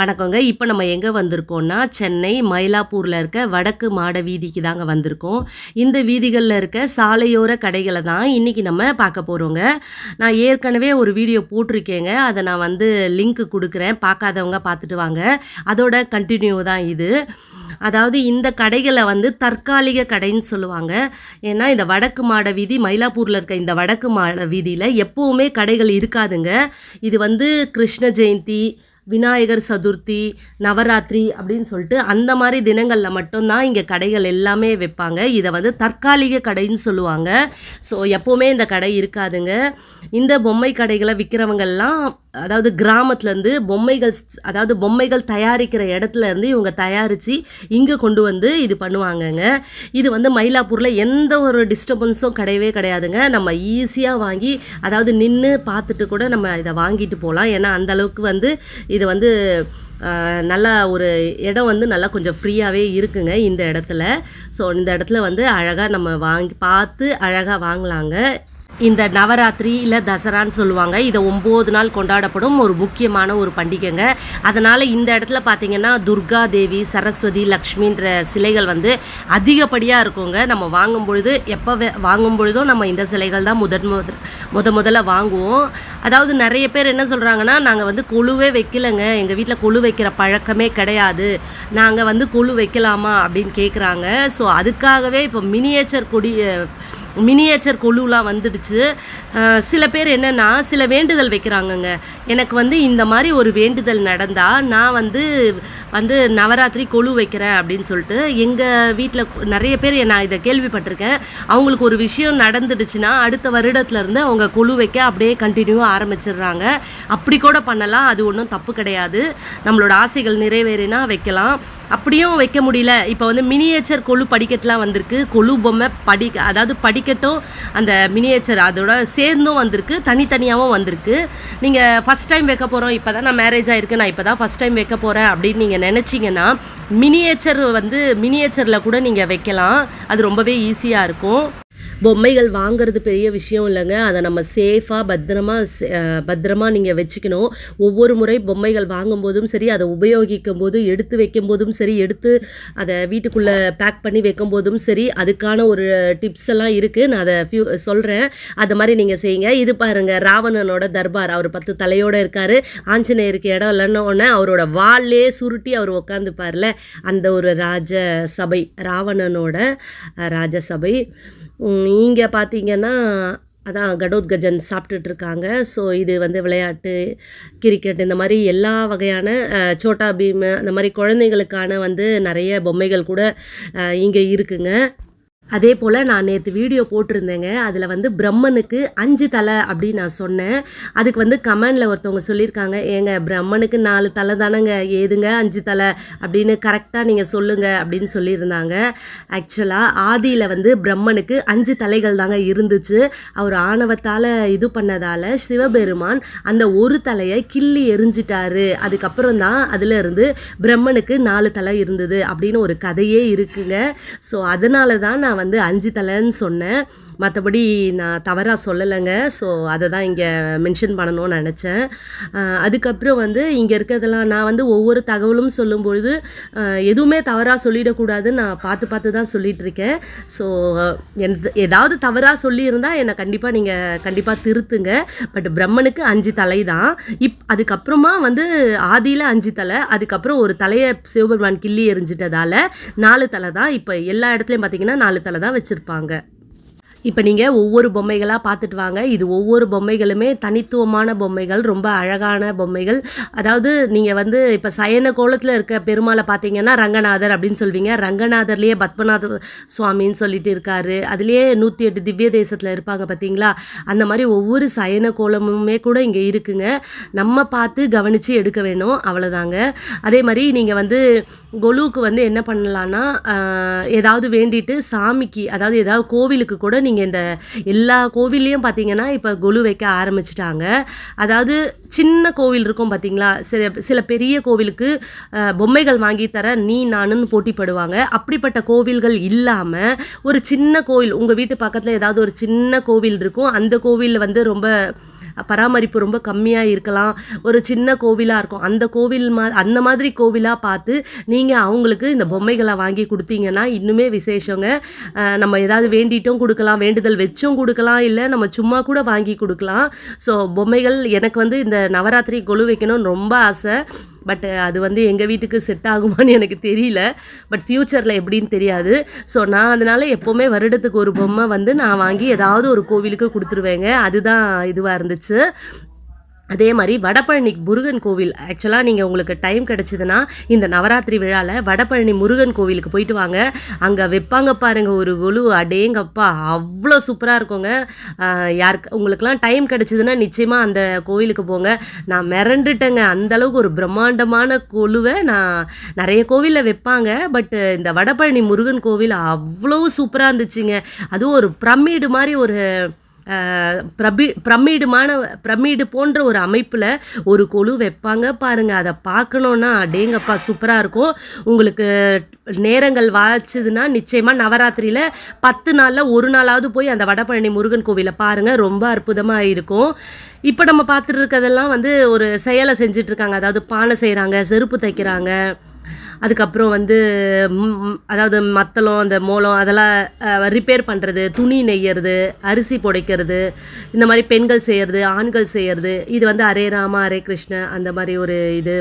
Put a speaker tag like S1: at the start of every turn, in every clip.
S1: வணக்கங்க. இப்போ நம்ம எங்கே வந்திருக்கோம்னா சென்னை மயிலாப்பூரில் இருக்க வடக்கு மாட வீதிக்கு தாங்க வந்திருக்கோம். இந்த வீதிகளில் இருக்க சாலையோர கடைகளை தான் இன்றைக்கி நம்ம பார்க்க போகிறோங்க நான் ஏற்கனவே ஒரு வீடியோ போட்டிருக்கேங்க. அதை நான் வந்து லிங்க் கொடுக்குறேன். பார்க்காதவங்க பார்த்துட்டு வாங்க. அதோட கண்டினியூ தான் இது. அதாவது இந்த கடைகளை வந்து தற்காலிக கடைன்னு சொல்லுவாங்க. ஏன்னா இந்த வடக்கு மாட வீதி மயிலாப்பூரில் இருக்க இந்த வடக்கு மாட வீதியில் எப்போவுமே கடைகள் இருக்காதுங்க. இது வந்து கிருஷ்ண ஜெயந்தி விநாயகர் சதுர்த்தி நவராத்திரி அப்படின்னு சொல்லிட்டு அந்த மாதிரி தினங்களில் மட்டும்தான் இங்கே கடைகள் எல்லாமே வைப்பாங்க. இதை வந்து தற்காலிக கடைன்னு சொல்லுவாங்க. ஸோ எப்போவுமே இந்த கடை இருக்காதுங்க. இந்த பொம்மை கடைகளை விற்கிறவங்கெல்லாம் அதாவது கிராமத்துலேருந்து பொம்மைகள் ஸ்- அதாவது பொம்மைகள் தயாரிக்கிற இடத்துல இருந்து இவங்க தயாரித்து இங்கே கொண்டு வந்து இது பண்ணுவாங்கங்க. இது வந்து மயிலாப்பூரில் எந்த ஒரு டிஸ்டர்பன்ஸும் கிடையவே கிடையாதுங்க. நம்ம ஈஸியாக வாங்கி அதாவது நின்று பார்த்துட்டு கூட நம்ம இதை வாங்கிட்டு போகலாம் ஏன்னா அந்த அளவுக்கு வந்து இது வந்து நல்லா ஒரு இடம் வந்து நல்லா கொஞ்சம் ஃப்ரீயாகவே இருக்குங்க இந்த இடத்துல. ஸோ இந்த இடத்துல வந்து அழகாக நம்ம வாங்கி பார்த்து அழகாக வாங்கலாங்க. இந்த நவராத்திரி இல்லை தசரான்னு சொல்லுவாங்க. இதை ஒம்பது நாள் கொண்டாடப்படும் ஒரு முக்கியமான ஒரு பண்டிகைங்க. அதனால் இந்த இடத்துல பார்த்தீங்கன்னா துர்கா தேவி சரஸ்வதி லக்ஷ்மின்ற சிலைகள் வந்து அதிகப்படியாக இருக்குங்க. நம்ம வாங்கும் பொழுது எப்போ வே- வாங்கும் பொழுதும் நம்ம இந்த சிலைகள் தான் முதன் முத முத முதல்ல வாங்குவோம். அதாவது நிறைய பேர் என்ன சொல்கிறாங்கன்னா நாங்கள் வந்து குழுவே வைக்கலைங்க. எங்கள் வீட்டில் குழு வைக்கிற பழக்கமே கிடையாது. நாங்கள் வந்து குழு வைக்கலாமா? அப்படின்னு கேட்குறாங்க ஸோ அதுக்காகவே இப்போ மினியேச்சர் கொடி மினியேச்சர் கொலுலாம் வந்துடுச்சு. சில பேர் என்னென்னா சில வேண்டுதல் வைக்கிறாங்கங்க. எனக்கு வந்து இந்த மாதிரி ஒரு வேண்டுதல் நடந்தால் நான் வந்து வந்து நவராத்திரி கொலு வைக்கிறேன் அப்படின்னு சொல்லிட்டு எங்கள் வீட்டில் நிறைய பேர் நான் இதை கேள்விப்பட்டிருக்கேன். அவங்களுக்கு ஒரு விஷயம் நடந்துடுச்சுன்னா அடுத்த வருடத்துலேருந்து அவங்க கொலு வைக்க அப்படியே கண்டினியூவாக ஆரம்பிச்சிடுறாங்க. அப்படி கூட பண்ணலாம். அது ஒன்றும் தப்பு கிடையாது. நம்மளோட ஆசைகள் நிறைவேறினா வைக்கலாம். அப்படியும் வைக்க முடியல. இப்போ வந்து மினியேச்சர் கொழு படிக்கட்டுலாம் வந்திருக்கு. கொழு பொம்மை படி அதாவது படிக்கட்டும் அந்த மினியேச்சர் அதோட சேர்ந்தும் வந்திருக்கு. தனித்தனியாகவும் வந்திருக்கு. நீங்கள் ஃபஸ்ட் டைம் வைக்க போகிறோம் இப்போ தான் நான் மேரேஜ் ஆகிருக்கு நான் இப்போ தான் ஃபஸ்ட் டைம் வைக்க போகிறேன் அப்படின்னு நீங்கள் நினச்சிங்கன்னா மினியேச்சர் வந்து மினியேச்சரில் கூட நீங்கள் வைக்கலாம். அது ரொம்பவே ஈஸியாக இருக்கும். பொம்மைகள் வாங்குறது பெரிய விஷயம் இல்லைங்க. அதை நம்ம சேஃபாக பத்திரமா சே- பத்திரமா நீங்கள் வச்சுக்கணும். ஒவ்வொரு முறை பொம்மைகள் வாங்கும்போதும் சரி அதை உபயோகிக்கும் போது எடுத்து வைக்கும் போதும் சரி எடுத்து அதை வீட்டுக்குள்ளே பேக் பண்ணி வைக்கும் போதும் சரி அதுக்கான ஒரு டிப்ஸ் எல்லாம் இருக்குது நான் அதை ஃபியூ சொல்கிறேன் அது மாதிரி நீங்கள் செய்யுங்க. இது பாருங்கள் ராவணனோட தர்பார். அவர் பத்து தலையோடு இருக்கார். ஆஞ்சநேயருக்கு இடம் இல்லைன்னு உடனே அவரோட வால்லே சுருட்டி அவர் உட்காந்துப்பார்ல அந்த ஒரு ராஜ சபை ராவணனோட ராஜசபை இங்கே பார்த்தீங்கன்னா அதான் கடோத்கஜன் சாப்பிட்டுட்டு இருக்காங்க ஸோ இது வந்து விளையாட்டு கிரிக்கெட் இந்த மாதிரி எல்லா வகையான சோட்டா பீம் அந்த மாதிரி குழந்தைகளுக்கான வந்து நிறைய பொம்மைகள் கூட இங்கே இருக்குங்க. அதே போல் நான் நேற்று வீடியோ போட்டிருந்தேங்க. அதில் வந்து பிரம்மனுக்கு அஞ்சு தலை அப்படின்னு நான் சொன்னேன். அதுக்கு வந்து கமெண்டில் ஒருத்தவங்க சொல்லியிருக்காங்க. ஏங்க பிரம்மனுக்கு நாலு தலை தானேங்க? ஏதுங்க அஞ்சு தலை? அப்படின்னு கரெக்டாக நீங்கள் சொல்லுங்கள் அப்படின்னு சொல்லியிருந்தாங்க. ஆக்சுவலாக ஆதியில் வந்து பிரம்மனுக்கு அஞ்சு தலைகள் தாங்க இருந்துச்சு. அவர் ஆணவத்தால் இது பண்ணதால் சிவபெருமான் அந்த ஒரு தலையை கிள்ளி எரிஞ்சிட்டாரு. அதுக்கப்புறம் தான் அதில் இருந்து பிரம்மனுக்கு நாலு தலை இருந்தது அப்படின்னு ஒரு கதையே இருக்குங்க. ஸோ அதனால தான் நான் வந்து அஞ்சு தலைன்னு சொன்னேன். மற்றபடி நான் தவறாக சொல்லலைங்க. ஸோ அதை தான் இங்கே மென்ஷன் பண்ணணும்னு நினச்சேன். அதுக்கப்புறம் வந்து இங்கே இருக்கிறதெல்லாம் நான் வந்து ஒவ்வொரு தகவலும் சொல்லும்பொழுது எதுவுமே தவறாக சொல்லிடக்கூடாதுன்னு நான் பார்த்து பார்த்து தான் சொல்லிகிட்ருக்கேன் ஸோ எந்த ஏதாவது தவறாக சொல்லியிருந்தால் என்னை கண்டிப்பாக நீங்கள் கண்டிப்பாக திருத்துங்க. பட் பிரம்மனுக்கு அஞ்சு தலை தான் இப் அதுக்கப்புறமா வந்து ஆதியில் அஞ்சு தலை அதுக்கப்புறம் ஒரு தலையை சிவபெருமான் கிள்ளி எரிஞ்சிட்டதால் நாலு தலை தான். இப்போ எல்லா இடத்துலையும் பார்த்தீங்கன்னா நாலு தலை தான் வச்சுருப்பாங்க. இப்போ நீங்கள் ஒவ்வொரு பொம்மைகளாக பார்த்துட்டு வாங்க. இது ஒவ்வொரு பொம்மைகளுமே தனித்துவமான பொம்மைகள் ரொம்ப அழகான பொம்மைகள். அதாவது நீங்கள் வந்து இப்போ சயன கோலத்தில் இருக்க பெருமாளை பார்த்தீங்கன்னா ரங்கநாதர் அப்படின்னு சொல்வீங்க. ரங்கநாதர்லேயே பத்மநாத சுவாமின்னு சொல்லிட்டு இருக்காரு. அதுலேயே நூற்றி எட்டு திவ்ய தேசத்தில் இருப்பாங்க பார்த்தீங்களா அந்த மாதிரி ஒவ்வொரு சயன கோலமுமே கூட இங்கே இருக்குங்க. நம்ம பார்த்து கவனித்து எடுக்க வேணும். அவ்வளோதாங்க அதே மாதிரி நீங்கள் வந்து கொலுவுக்கு வந்து என்ன பண்ணலான்னா ஏதாவது வேண்டிட்டு சாமிக்கு அதாவது ஏதாவது கோவிலுக்கு கூட நீங்கள் நீங்கள் இந்த எல்லா கோவில்லையும் பார்த்தீங்கன்னா இப்போ கொலு வைக்க ஆரம்பிச்சிட்டாங்க. அதாவது சின்ன கோவில் இருக்கும் பார்த்தீங்களா சில சில பெரிய கோவிலுக்கு பொம்மைகள் வாங்கி தர நீ நானுன்னு போட்டிப்படுவாங்க. அப்படிப்பட்ட கோவில்கள் இல்லாமல் ஒரு சின்ன கோவில் உங்கள் வீட்டு பக்கத்தில் ஏதாவது ஒரு சின்ன கோவில் இருக்கும். அந்த கோவிலில் வந்து ரொம்ப பராமரிப்பு ரொம்ப கம்மியாக இருக்கலாம். ஒரு சின்ன கோவிலாக இருக்கும். அந்த கோவில் மா அந்த மாதிரி கோவிலாக பார்த்து நீங்கள் அவங்களுக்கு இந்த பொம்மைகளை வாங்கி கொடுத்தீங்கன்னா இன்னுமே விசேஷங்க. நம்ம ஏதாவது வேண்டிட்டும் கொடுக்கலாம். வேண்டுதல் வச்சும் கொடுக்கலாம். இல்லை நம்ம சும்மா கூட வாங்கி கொடுக்கலாம். ஸோ பொம்மைகள் எனக்கு வந்து இந்த நவராத்திரி கொலு வைக்கணும்னு ரொம்ப ஆசை. பட் uh, அது வந்து எங்கள் வீட்டுக்கு செட் ஆகுமான்னு எனக்கு தெரியல. பட் ஃப்யூச்சரில் எப்படின்னு தெரியாது. ஸோ நான் அதனால் எப்போவுமே வருடத்துக்கு ஒரு பொம்மை வந்து நான் வாங்கி ஏதாவது ஒரு கோவிலுக்கு கொடுத்துருவேங்க. அதுதான் இதுவாக இருந்துச்சு. அதே மாதிரி வடபழனி முருகன் கோவில். ஆக்சுவலாக நீங்கள் உங்களுக்கு டைம் கிடச்சிதுன்னா இந்த நவராத்திரி விழாவில் வடபழனி முருகன் கோவிலுக்கு போயிட்டு வாங்க. அங்கே வைப்பாங்க பாருங்கள் ஒரு கொலு அடேங்கப்பா. அவ்வளோ சூப்பராக இருக்குங்க. யாருக்கு உங்களுக்குலாம் டைம் கிடச்சிதுன்னா நிச்சயமாக அந்த கோவிலுக்கு போங்க. நான் மிரண்டுட்டேங்க. அந்த அளவுக்கு ஒரு பிரம்மாண்டமான கொலுவை நான் நிறைய கோவிலில் வைப்பாங்க. பட் இந்த வடபழனி முருகன் கோவில் அவ்வளோ சூப்பராக இருந்துச்சுங்க. அதுவும் ஒரு பிரமிடு மாதிரி ஒரு பிரபி பிரமிடுமான பிரமிடு போன்ற ஒரு அமைப்பில் ஒரு குழு வைப்பாங்க. பாருங்கள் அதை பார்க்கணுன்னா அடேங்கப்பா சூப்பராக இருக்கும். உங்களுக்கு நேரங்கள் வாய்ச்சதுன்னா நிச்சயமாக நவராத்திரியில் பத்து நாளில் ஒரு நாளாவது போய் அந்த வடபழனி முருகன் கோவிலை பாருங்கள் ரொம்ப அற்புதமாக இருக்கும். இப்போ நம்ம பார்த்துட்டு இருக்கிறதெல்லாம் வந்து ஒரு செயலை செஞ்சிட்ருக்காங்க அதாவது பானை செய்கிறாங்க செருப்பு தைக்கிறாங்க. அதுக்கப்புறம் வந்து அதாவது மத்தளம் அந்த மோளம் அதெல்லாம் ரிப்பேர் பண்ணுறது துணி நெய்யறது அரிசி புடைக்கிறது இந்த மாதிரி பெண்கள் செய்கிறது ஆண்கள் செய்கிறது இது வந்து அரே ராமா அரே கிருஷ்ண அந்த மாதிரி ஒரு இது.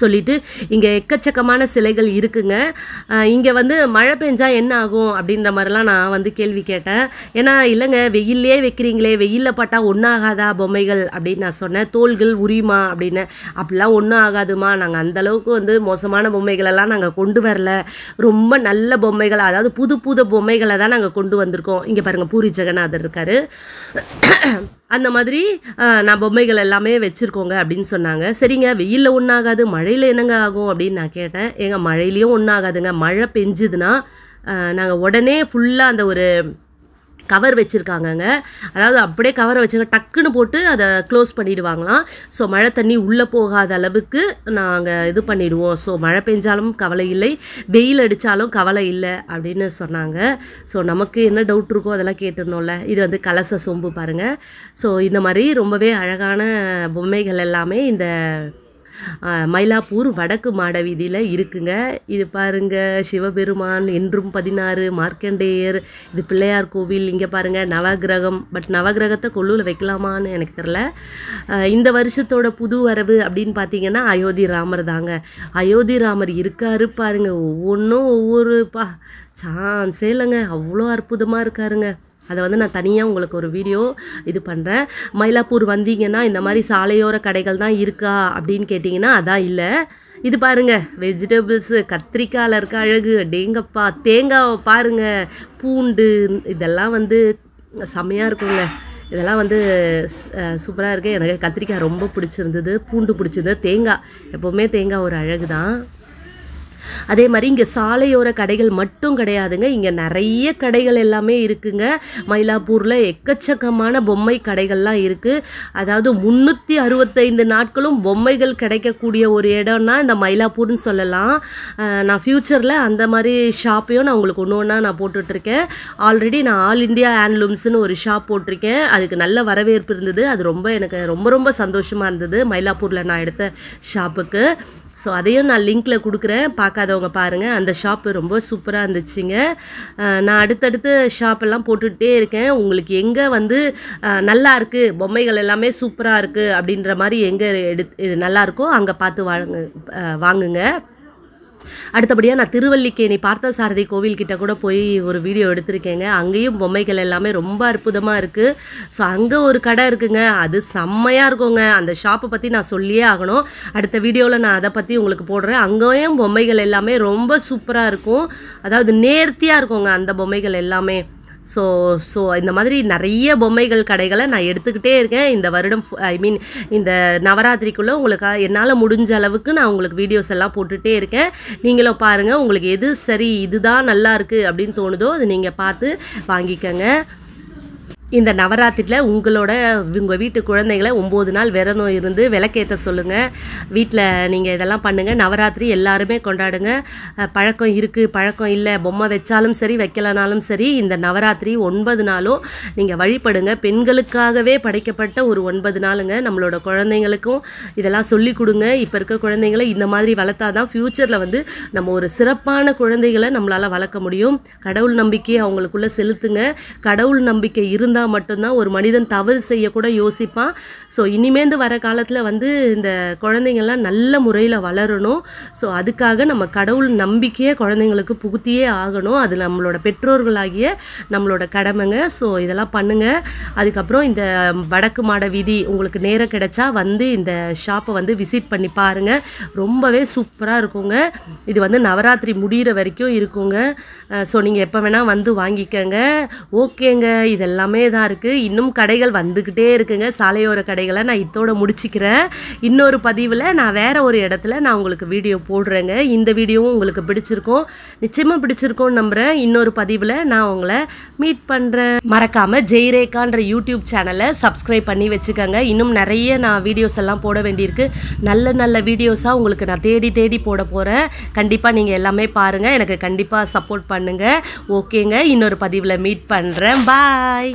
S1: சொல்லிட்டு இங்கே எக்கச்சக்கமான சிலைகள் இருக்குங்க. இங்கே வந்து மழை பெஞ்சால் என்ன ஆகும் அப்படின்ற மாதிரிலாம் நான் வந்து கேள்வி கேட்டேன். ஏன்னா இல்லைங்க வெயிலே வைக்கிறீங்களே வெயிலில் பட்டா ஒன்றாகாதா பொம்மைகள் அப்படின்னு நான் சொன்னேன். தோள்கள் உரியுமா அப்படின்னு. அப்படிலாம் ஒன்றும் ஆகாதுமா. நாங்கள் அந்தளவுக்கு வந்து மோசமான பொம்மைகளெல்லாம் நாங்கள் கொண்டு வரல. ரொம்ப நல்ல பொம்மைகள் அதாவது புது புது பொம்மைகளை தான் நாங்கள் கொண்டு வந்திருக்கோம். இங்கே பாருங்கள் பூரி ஜெகநாதர் இருக்காரு. அந்த மாதிரி நான் பொம்மைகள் எல்லாமே வச்சுருக்கோங்க அப்படின்னு சொன்னாங்க. சரிங்க வெயிலில் ஒன்றாகாது மழையில் என்னங்க ஆகும் அப்படின்னு நான் கேட்டேன். எங்கள் மழையிலையும் ஒன்றாகாதுங்க மழை பெஞ்சுதுன்னா நாங்கள் உடனே ஃபுல்லாக அந்த ஒரு கவர் வச்சுருக்காங்கங்க. அதாவது அப்படியே கவரை வச்சுருக்க டக்குன்னு போட்டு அதை க்ளோஸ் பண்ணிடுவாங்களாம். ஸோ மழை தண்ணி உள்ளே போகாத அளவுக்கு நாங்கள் இது பண்ணிடுவோம். ஸோ மழை பெஞ்சாலும் கவலை இல்லை. வெயில் அடித்தாலும் கவலை இல்லை அப்படின்னு சொன்னாங்க. ஸோ நமக்கு என்ன டவுட் இருக்கோ அதெல்லாம் கேட்டுருந்தோம்ல. இது வந்து கலச சொம்பு பாருங்கள் ஸோ இந்த மாதிரி ரொம்பவே அழகான பொம்மைகள் எல்லாமே இந்த மயிலாப்பூர் வடக்கு மாட வீதியில் இருக்குங்க. இது பாருங்க சிவபெருமான் என்றும் பதினாறு மார்க்கண்டேயர் இது பிள்ளையார் கோவில். இங்கே பாருங்க நவகிரகம். பட் நவகிரகத்தை கொள்ளுல வைக்கலாமான்னு எனக்கு தெரில இந்த வருஷத்தோட புது வரவு அப்படின்னு பார்த்தீங்கன்னா அயோத்தி ராமர் தாங்க. அயோத்தி ராமர் இருக்காரு பாருங்க ஒவ்வொன்றும் ஒவ்வொரு பா சான்ஸே இல்லைங்க. அவ்வளோ அற்புதமாக இருக்காருங்க. அதை வந்து நான் தனியாக உங்களுக்கு ஒரு வீடியோ இது பண்ணுறேன் மயிலாப்பூர் வந்தீங்கன்னா இந்த மாதிரி சாலையோர கடைகள் தான் இருக்கா அப்படின்னு கேட்டிங்கன்னா அதான் இல்லை. இது பாருங்க வெஜிடபிள்ஸு கத்திரிக்காயில் இருக்க அழகு டேங்கப்பா தேங்காவை பாருங்க பூண்டு இதெல்லாம் வந்து செம்மையாக இருக்குங்க. இதெல்லாம் வந்து சூப்பராக இருக்கு. எனக்கு கத்திரிக்காய் ரொம்ப பிடிச்சிருந்தது பூண்டு பிடிச்சிருந்தது. தேங்காய் எப்போவுமே தேங்காய் ஒரு அழகு தான் அதே மாதிரி இங்கே சாலையோர கடைகள் மட்டும் கிடையாதுங்க. இங்கே நிறைய கடைகள் எல்லாமே இருக்குங்க. மயிலாப்பூரில் எக்கச்சக்கமான பொம்மை கடைகள்லாம் இருக்குது அதாவது முந்நூற்றி அறுபத்தைந்து நாட்களும் பொம்மைகள் கிடைக்கக்கூடிய ஒரு இடம்னா இந்த மயிலாப்பூர்னு சொல்லலாம். நான் ஃப்யூச்சரில் அந்த மாதிரி ஷாப்பையும் நான் உங்களுக்கு ஒன்று ஒன்றா நான் போட்டுட்ருக்கேன். ஆல்ரெடி நான் ஆல் இந்தியா ஹேண்ட்லூம்ஸ்னு ஒரு ஷாப் போட்டிருக்கேன். அதுக்கு நல்ல வரவேற்பு இருந்தது. அது ரொம்ப எனக்கு ரொம்ப ரொம்ப சந்தோஷமாக இருந்தது. மயிலாப்பூரில் நான் எடுத்த ஷாப்புக்கு ஸோ அதையும் நான் லிங்க்கில் கொடுக்குறேன். பார்க்காதவங்க பாருங்கள் அந்த ஷாப்பு ரொம்ப சூப்பராக இருந்துச்சுங்க. நான் அடுத்தடுத்து ஷாப்பெல்லாம் போட்டுகிட்டே இருக்கேன். உங்களுக்கு எங்கே வந்து நல்லா இருக்குது பொம்மைகள் எல்லாமே சூப்பராக இருக்குது அப்படின்ற மாதிரி எங்கே எடு நல்லாயிருக்கோ அங்கே பார்த்து வாங்க வாங்குங்க. அடுத்தபடியாக நான் திருவல்லிக்கேணி பார்த்தசாரதி கோவில்கிட்ட கூட போய் ஒரு வீடியோ எடுத்திருக்கேங்க. அங்கேயும் பொம்மைகள் எல்லாமே ரொம்ப அற்புதமாக இருக்குது ஸோ அங்கே ஒரு கடை இருக்குங்க. அது செம்மையாக இருக்குங்க. அந்த ஷாப்பை பற்றி நான் சொல்லியே ஆகணும். அடுத்த வீடியோவில் நான் அதை பற்றி உங்களுக்கு போடுறேன். அங்கேயும் பொம்மைகள் எல்லாமே ரொம்ப சூப்பராக இருக்கும். அதாவது நேர்த்தியாக இருக்குங்க அந்த பொம்மைகள் எல்லாமே. ஸோ ஸோ இந்த மாதிரி நிறைய பொம்மைகள் கடைகளை நான் எடுத்துக்கிட்டே இருக்கேன். இந்த வருடம் ஐ மீன் இந்த நவராத்திரிக்குள்ளே உங்களுக்கு என்னால் முடிஞ்ச அளவுக்கு நான் உங்களுக்கு வீடியோஸ் எல்லாம் போட்டுகிட்டே இருக்கேன். நீங்களும் பாருங்கள் உங்களுக்கு எது சரி இதுதான் நல்லா இருக்குது அப்படின்னு தோணுதோ அது நீங்கள் பார்த்து வாங்கிக்கங்க. இந்த நவராத்திரியில் உங்களோட உங்கள் வீட்டு குழந்தைகளை ஒம்பது நாள் விரதம் இருந்து விளக்கேற்ற சொல்லுங்கள் வீட்டில் நீங்கள் இதெல்லாம் பண்ணுங்கள் நவராத்திரி எல்லாருமே கொண்டாடுங்க. பழக்கம் இருக்குது பழக்கம் இல்லை பொம்மை வச்சாலும் சரி வைக்கலனாலும் சரி இந்த நவராத்திரி ஒன்பது நாளும் நீங்கள் வழிபடுங்க. பெண்களுக்காகவே படைக்கப்பட்ட ஒரு ஒன்பது நாளுங்க. நம்மளோட குழந்தைங்களுக்கும் இதெல்லாம் சொல்லி கொடுங்க. இப்போ இருக்க குழந்தைங்களை இந்த மாதிரி வளர்த்தா தான் ஃப்யூச்சரில் வந்து நம்ம ஒரு சிறப்பான குழந்தைகளை நம்மளால் வளர்க்க முடியும். கடவுள் நம்பிக்கையை அவங்களுக்குள்ளே செலுத்துங்க. கடவுள் நம்பிக்கை இருந்தால் மட்டும்தான் ஒரு மனிதன் தவறு செய்யக்கூட யோசிப்பான். ஸோ இனிமேந்து வர காலத்தில் வந்து இந்த குழந்தைங்கள்லாம் நல்ல முறையில் வளரணும். ஸோ அதுக்காக நம்ம கடவுள் நம்பிக்கையை குழந்தைங்களுக்கு புகுத்தியே ஆகணும். அது நம்மளோட பெற்றோர்களாகிய நம்மளோட கடமைங்க. ஸோ இதெல்லாம் பண்ணுங்கள் அதுக்கப்புறம் இந்த வடக்கு மாட வீதி உங்களுக்கு நேரம் கிடைச்சா வந்து இந்த ஷாப்பை வந்து விசிட் பண்ணி பாருங்கள் ரொம்பவே சூப்பராக இருக்குங்க. இது வந்து நவராத்திரி முடிகிற வரைக்கும் இருக்குங்க. ஸோ நீங்கள் எப்போ வேணால் வந்து வாங்கிக்கங்க. ஓகேங்க. இதெல்லாமே தான் இருக்குது இன்னும் கடைகள் வந்துக்கிட்டே இருக்குங்க. சாலையோர கடைகளை நான் இதோட முடிச்சுக்கிறேன். இன்னொரு பதிவில் நான் வேறு ஒரு இடத்துல நான் உங்களுக்கு வீடியோ போடுறேங்க. இந்த வீடியோவும் உங்களுக்கு பிடிச்சிருக்கும். நிச்சயமாக பிடிச்சிருக்கோன்னு நம்புகிறேன் இன்னொரு பதிவில் நான் உங்களை மீட் பண்ணுறேன் மறக்காமல் ஜெய்ரேகான்ற யூடியூப் சேனலை சப்ஸ்கிரைப் பண்ணி வச்சுக்கோங்க. இன்னும் நிறைய நான் வீடியோஸ் எல்லாம் போட வேண்டியிருக்கு. நல்ல நல்ல வீடியோஸாக உங்களுக்கு நான் தேடி தேடி போட போகிறேன் கண்டிப்பாக நீங்கள் எல்லாமே பாருங்கள் எனக்கு கண்டிப்பாக சப்போர்ட் பண்ணுங்கள் ஓகேங்க. இன்னொரு பதிவில் மீட் பண்ணுறேன் பாய்